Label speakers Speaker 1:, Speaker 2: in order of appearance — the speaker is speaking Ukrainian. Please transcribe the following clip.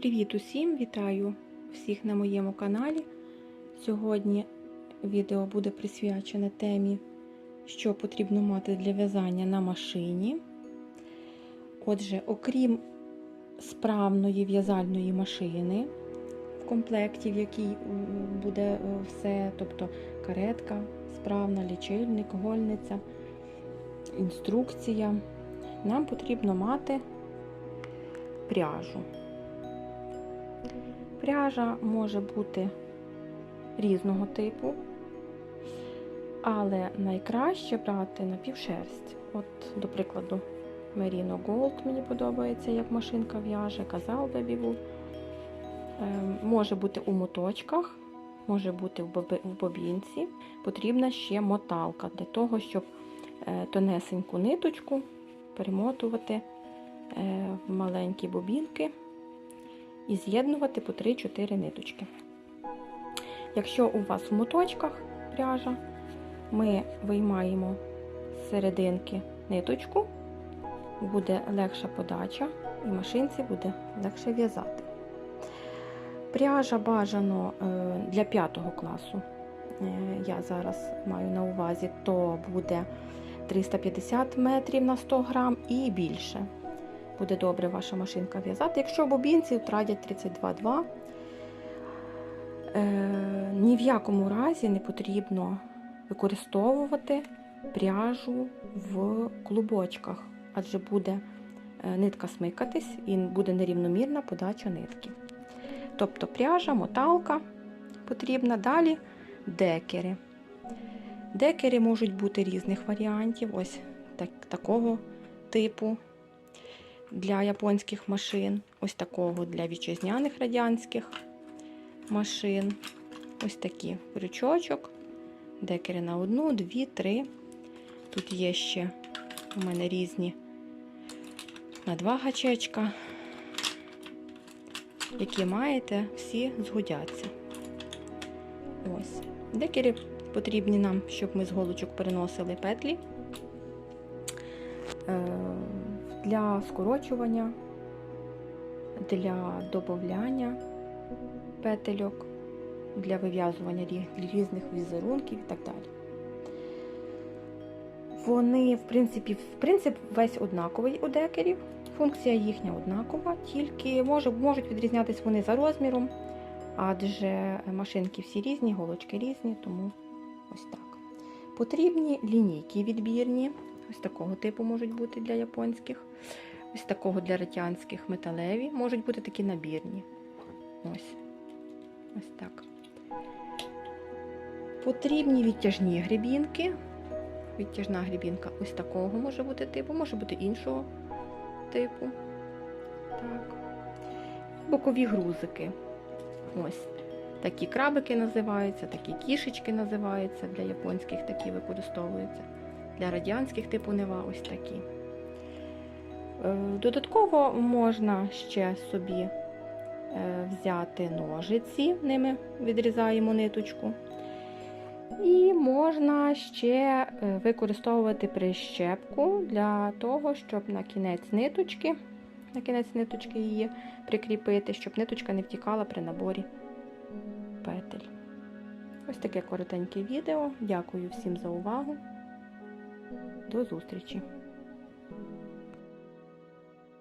Speaker 1: Привіт усім! Вітаю всіх на моєму каналі. Сьогодні відео буде присвячене темі, що потрібно мати для в'язання на машині. Отже, окрім справної в'язальної машини в комплекті, в якій буде е, все, тобто каретка, справна, лічильник, гольниця, інструкція, нам потрібно мати пряжу. Пряжа може бути різного типу, але найкраще брати напівшерсть. От, до прикладу, Merino Gold мені подобається, як машинка в'яже, Казал Wool. Ем, Може бути у моточках, може бути в бобінці. Потрібна ще моталка для того, щоб е, тонесеньку ниточку перемотувати е, в маленькі бобінки і з'єднувати по 3-4 ниточки. Якщо у вас в моточках пряжа, ми виймаємо з серединки ниточку, буде легша подача і машинці буде легше в'язати. Пряжа бажано е, для 5 класу. е, Я зараз маю на увазі, то буде 350 метрів на 100 грам і більше буде добре ваша машинка в'язати. Якщо бобінці радять 32,2, е, ні в якому разі не потрібно використовувати пряжу в клубочках, адже буде е, нитка смикатись і буде нерівномірна подача нитки. Тобто пряжа, моталка потрібна. Далі декери. Декери можуть бути різних варіантів, ось так, такого типу для японських машин, ось такого для вітчизняних радянських машин. Ось такі крючочок, декери на одну, дві, три. Тут є ще у мене різні на два гачечка, які маєте, всі згодяться. Ось. Декери потрібні нам, щоб ми з голочок переносили петлі. Для скорочування, для додавання петельок, для вив'язування різних візерунків і так далі. Вони, в принципі, в принцип весь однаковий у декерів. Функція їхня однакова, тільки може, можуть відрізнятися вони за розміром, адже машинки всі різні, голочки різні, тому ось так. Потрібні лінійки відбірні, ось такого типу можуть бути для японських, ось такого для радянських металеві, можуть бути такі набірні. Ось, ось так. Потрібні відтяжні гребінки. Відтяжна гребінка ось такого може бути типу, може бути іншого типу. Так. Бокові грузики. Ось. Такі крабики називаються, такі кішечки називаються, для японських такі використовуються. Для радянських типу нева ось такі. Е, Додатково можна ще собі е, взяти ножиці, ними відрізаємо ниточку. І можна ще е, використовувати прищепку для того, щоб на кінець ниточки, на кінець ниточки її прикріпити, щоб ниточка не втікала при наборі петель. Ось таке коротеньке відео. Дякую всім за увагу. До зустрічі!